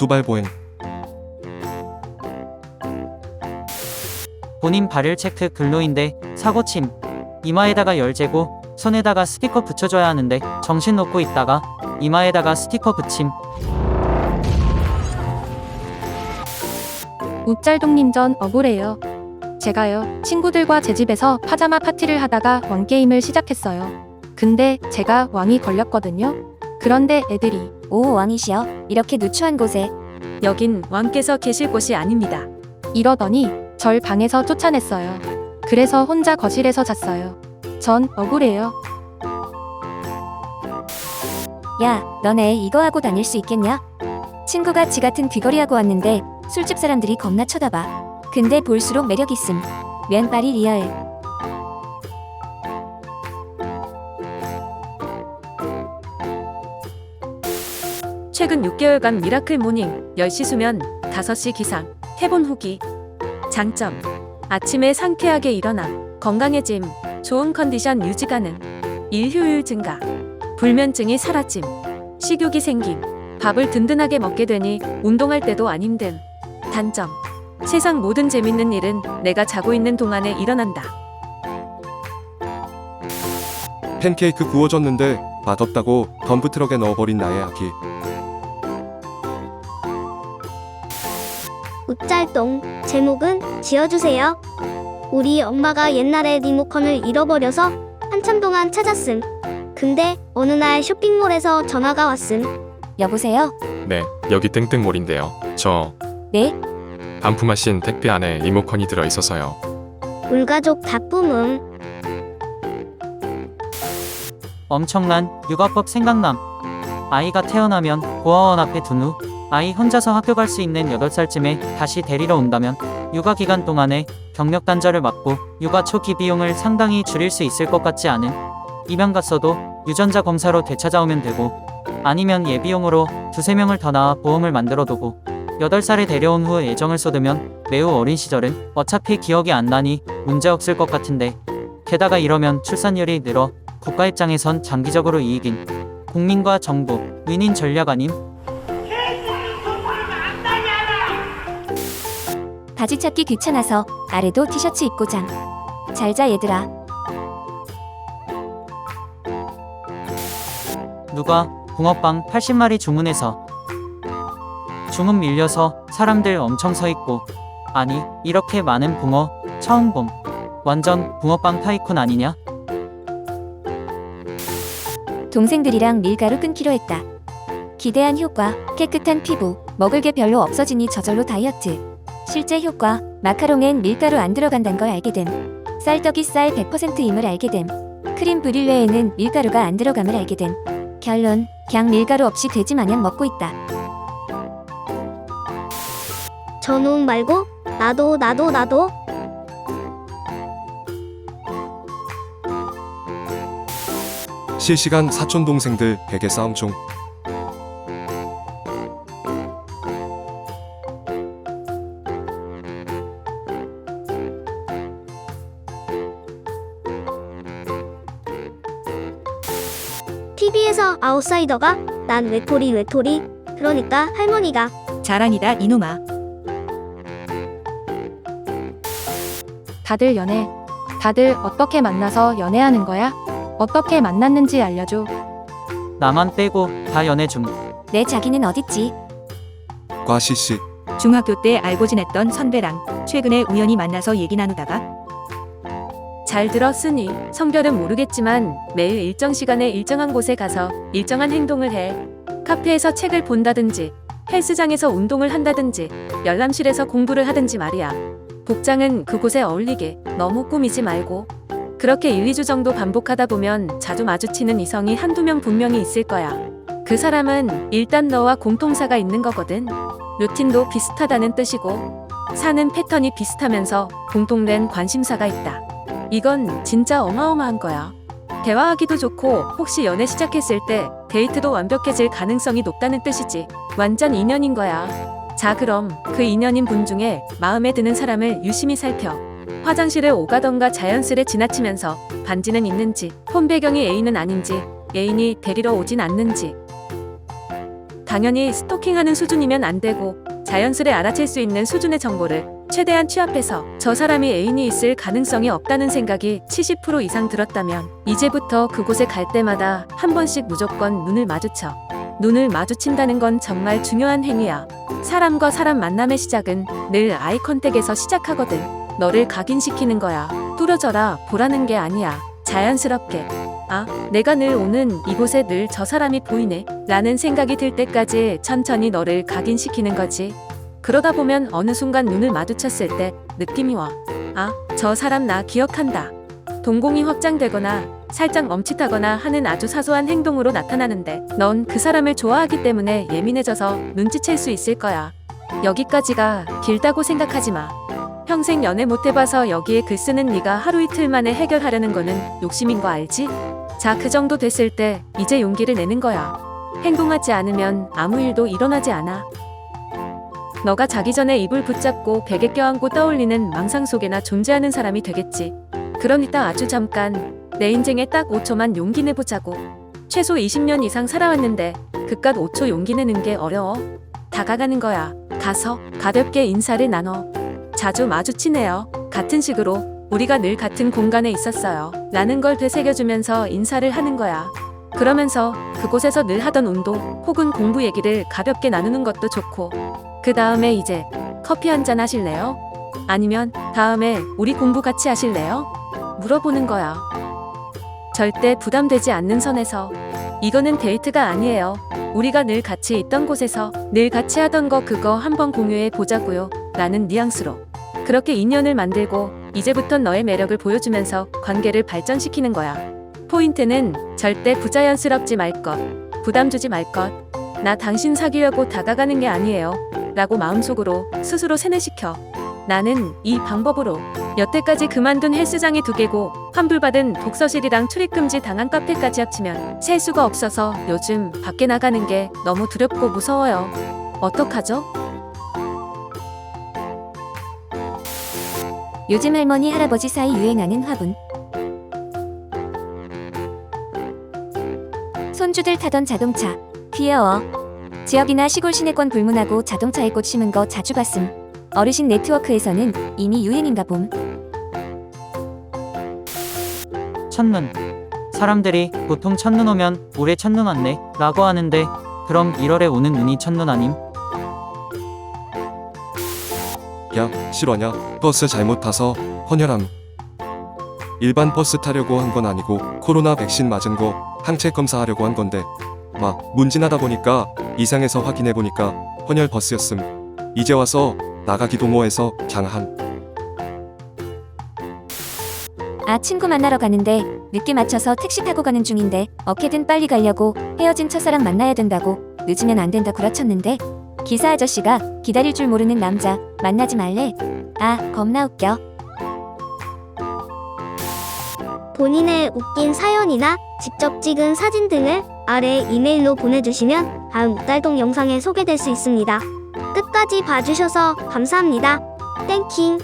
두발 보행. 본인 발열 체크 글로인데 사고침 이마에다가 열 재고 손에다가 스티커 붙여줘야 하는데 정신 놓고 있다가 이마에다가 스티커 붙임 욱잘동님 전 억울해요. 제가요, 친구들과 제 집에서 파자마 파티를 하다가 왕게임을 시작했어요. 근데 제가 왕이 걸렸거든요. 그런데 애들이 오 왕이시여 이렇게 누추한 곳에 여긴 왕께서 계실 곳이 아닙니다. 이러더니 절 방에서 쫓아냈어요. 그래서 혼자 거실에서 잤어요. 전 억울해요. 야 너네 이거 하고 다닐 수 있겠냐? 친구가 지 같은 귀걸이 하고 왔는데 술집 사람들이 겁나 쳐다봐 근데 볼수록 매력 있음 면발이 리얼 최근 6개월간 미라클 모닝 10시 수면 5시 기상 해본 후기. 장점. 아침에 상쾌하게 일어나 건강해짐 좋은 컨디션 유지 가능. 일 효율 증가. 불면증이 사라짐. 식욕이 생김. 밥을 든든하게 먹게 되니 운동할 때도 안 힘듦. 단점. 세상 모든 재밌는 일은 내가 자고 있는 동안에 일어난다. 팬케이크 구워졌는데 맛없다고 덤프트럭에 넣어버린 나의 아기. 웃잘동 제목은 지어주세요. 우리 엄마가 옛날에 리모컨을 잃어버려서 한참 동안 찾았음. 근데 어느 날 쇼핑몰에서 전화가 왔음. 여보세요? 네, 여기 땡땡몰인데요. 저 네? 반품하신 택배 안에 리모컨이 들어 있어서요. 울 가족 다 뿜음. 엄청난 육아법 생각남 아이가 태어나면 고아원 앞에 둔 후 아이 혼자서 학교 갈 수 있는 8살쯤에 다시 데리러 온다면 육아 기간 동안에 경력 단절을 막고 육아 초기 비용을 상당히 줄일 수 있을 것 같지 않음 입양 갔어도 유전자 검사로 되찾아오면 되고 아니면 예비용으로 두세 명을 더 낳아 보험을 만들어 두고 8살에 데려온 후 애정을 쏟으면 매우 어린 시절은 어차피 기억이 안 나니 문제 없을 것 같은데 게다가 이러면 출산율이 늘어 국가 입장에선 장기적으로 이익인 국민과 정부 윈인 전략 아님? 바지 찾기 귀찮아서 아래도 티셔츠 입고 잠. 잘 자 얘들아. 누가 붕어빵 80마리 주문해서 주문 밀려서 사람들 엄청 서 있고 아니 이렇게 많은 붕어 처음 봄 완전 붕어빵 타이쿤 아니냐? 동생들이랑 밀가루 끊기로 했다. 기대한 효과, 깨끗한 피부, 먹을 게 별로 없어지니 저절로 다이어트. 실제 효과, 마카롱엔 밀가루 안 들어간다는 걸 알게 됨. 쌀떡이 쌀 100%임을 알게 됨. 크림 브릴레에는 밀가루가 안 들어감을 알게 됨. 결론, 그냥 밀가루 없이 돼지 마냥 먹고 있다. 저놈 말고 나도 나도 나도 실시간 사촌 동생들 베개 싸움 중. TV에서 아웃사이더가 난 외톨이 외톨이 그러니까 할머니가 자랑이다 이놈아 다들 연애. 다들 어떻게 만나서 연애하는 거야? 어떻게 만났는지 알려줘. 나만 빼고 다 연애 중 내 자기는 어딨지? 과시씨. 중학교 때 알고 지냈던 선배랑 최근에 우연히 만나서 얘기 나누다가 잘 들었으니 성별은 모르겠지만 매일 일정 시간에 일정한 곳에 가서 일정한 행동을 해. 카페에서 책을 본다든지 헬스장에서 운동을 한다든지 열람실에서 공부를 하든지 말이야. 복장은 그곳에 어울리게 너무 꾸미지 말고 그렇게 1, 2주 정도 반복하다 보면 자주 마주치는 이성이 한두 명 분명히 있을 거야. 그 사람은 일단 너와 공통사가 있는 거거든. 루틴도 비슷하다는 뜻이고 사는 패턴이 비슷하면서 공통된 관심사가 있다. 이건 진짜 어마어마한 거야. 대화하기도 좋고 혹시 연애 시작했을 때 데이트도 완벽해질 가능성이 높다는 뜻이지. 완전 인연인 거야. 자 그럼 그 인연인 분 중에 마음에 드는 사람을 유심히 살펴. 화장실을 오가던가 자연스레 지나치면서 반지는 있는지, 폰 배경이 애인은 아닌지, 애인이 데리러 오진 않는지, 당연히 스토킹하는 수준이면 안 되고 자연스레 알아챌 수 있는 수준의 정보를 최대한 취합해서 저 사람이 애인이 있을 가능성이 없다는 생각이 70% 이상 들었다면 이제부터 그곳에 갈 때마다 한 번씩 무조건 눈을 마주쳐. 눈을 마주친다는 건 정말 중요한 행위야. 사람과 사람 만남의 시작은 늘 아이 컨택에서 시작하거든. 너를 각인시키는 거야. 뚫어져라 보라는 게 아니야. 자연스럽게. 아, 내가 늘 오는 이곳에 늘 저 사람이 보이네. 라는 생각이 들 때까지 천천히 너를 각인시키는 거지. 그러다 보면 어느 순간 눈을 마주쳤을 때 느낌이 와. 아, 저 사람 나 기억한다. 동공이 확장되거나 살짝 멈칫하거나 하는 아주 사소한 행동으로 나타나는데 넌 그 사람을 좋아하기 때문에 예민해져서 눈치챌 수 있을 거야. 여기까지가 길다고 생각하지 마. 평생 연애 못 해봐서 여기에 글 쓰는 네가 하루 이틀 만에 해결하려는 거는 욕심인 거 알지? 자, 그 정도 됐을 때 이제 용기를 내는 거야. 행동하지 않으면 아무 일도 일어나지 않아. 너가 자기 전에 입을 붙잡고 베개 껴안고 떠올리는 망상 속에나 존재하는 사람이 되겠지. 그러니까 아주 잠깐 내 인생에 딱 5초만 용기 내보자고. 최소 20년 이상 살아왔는데 그깟 5초 용기 내는 게 어려워. 다가가는 거야. 가서 가볍게 인사를 나눠. 자주 마주치네요. 같은 식으로 우리가 늘 같은 공간에 있었어요. 라는 걸 되새겨주면서 인사를 하는 거야. 그러면서 그곳에서 늘 하던 운동 혹은 공부 얘기를 가볍게 나누는 것도 좋고 그 다음에 이제 커피 한 잔 하실래요? 아니면 다음에 우리 공부 같이 하실래요? 물어보는 거야. 절대 부담되지 않는 선에서 이거는 데이트가 아니에요. 우리가 늘 같이 있던 곳에서 늘 같이 하던 거 그거 한번 공유해 보자고요. 라는 뉘앙스로. 그렇게 인연을 만들고 이제부턴 너의 매력을 보여주면서 관계를 발전시키는 거야. 포인트는 절대 부자연스럽지 말 것, 부담 주지 말 것. 나 당신 사귀려고 다가가는 게 아니에요. 라고 마음속으로 스스로 세뇌시켜. 나는 이 방법으로 여태까지 그만둔 헬스장이 두 개고 환불받은 독서실이랑 출입금지 당한 카페까지 합치면 셀 수가 없어서 요즘 밖에 나가는 게 너무 두렵고 무서워요. 어떡하죠? 요즘 할머니 할아버지 사이 유행하는 화분. 손주들 타던 자동차. 귀여워. 지역이나 시골 시내권 불문하고 자동차에 꽃 심은 거 자주 봤음. 어르신 네트워크에서는 이미 유행인가 봄. 첫눈. 사람들이 보통 첫눈 오면 올해 첫눈 왔네 라고 하는데 그럼 1월에 오는 눈이 첫눈 아님? 야 실화냐 버스 잘못 타서 헌혈함 일반 버스 타려고 한 건 아니고 코로나 백신 맞은 거 항체 검사하려고 한 건데 막 문진하다 보니까 이상해서 확인해 보니까 헌혈 버스였음. 이제 와서 나가기도 뭐해서 장한. 아 친구 만나러 가는데 늦게 맞춰서 택시 타고 가는 중인데 어떻게든 빨리 가려고 헤어진 첫사랑 만나야 된다고 늦으면 안 된다 구라쳤는데 기사 아저씨가 기다릴 줄 모르는 남자 만나지 말래. 아 겁나 웃겨. 본인의 웃긴 사연이나 직접 찍은 사진 등을 아래 이메일로 보내주시면 다음 웃달동 영상에 소개될 수 있습니다. 끝까지 봐주셔서 감사합니다. 땡킹.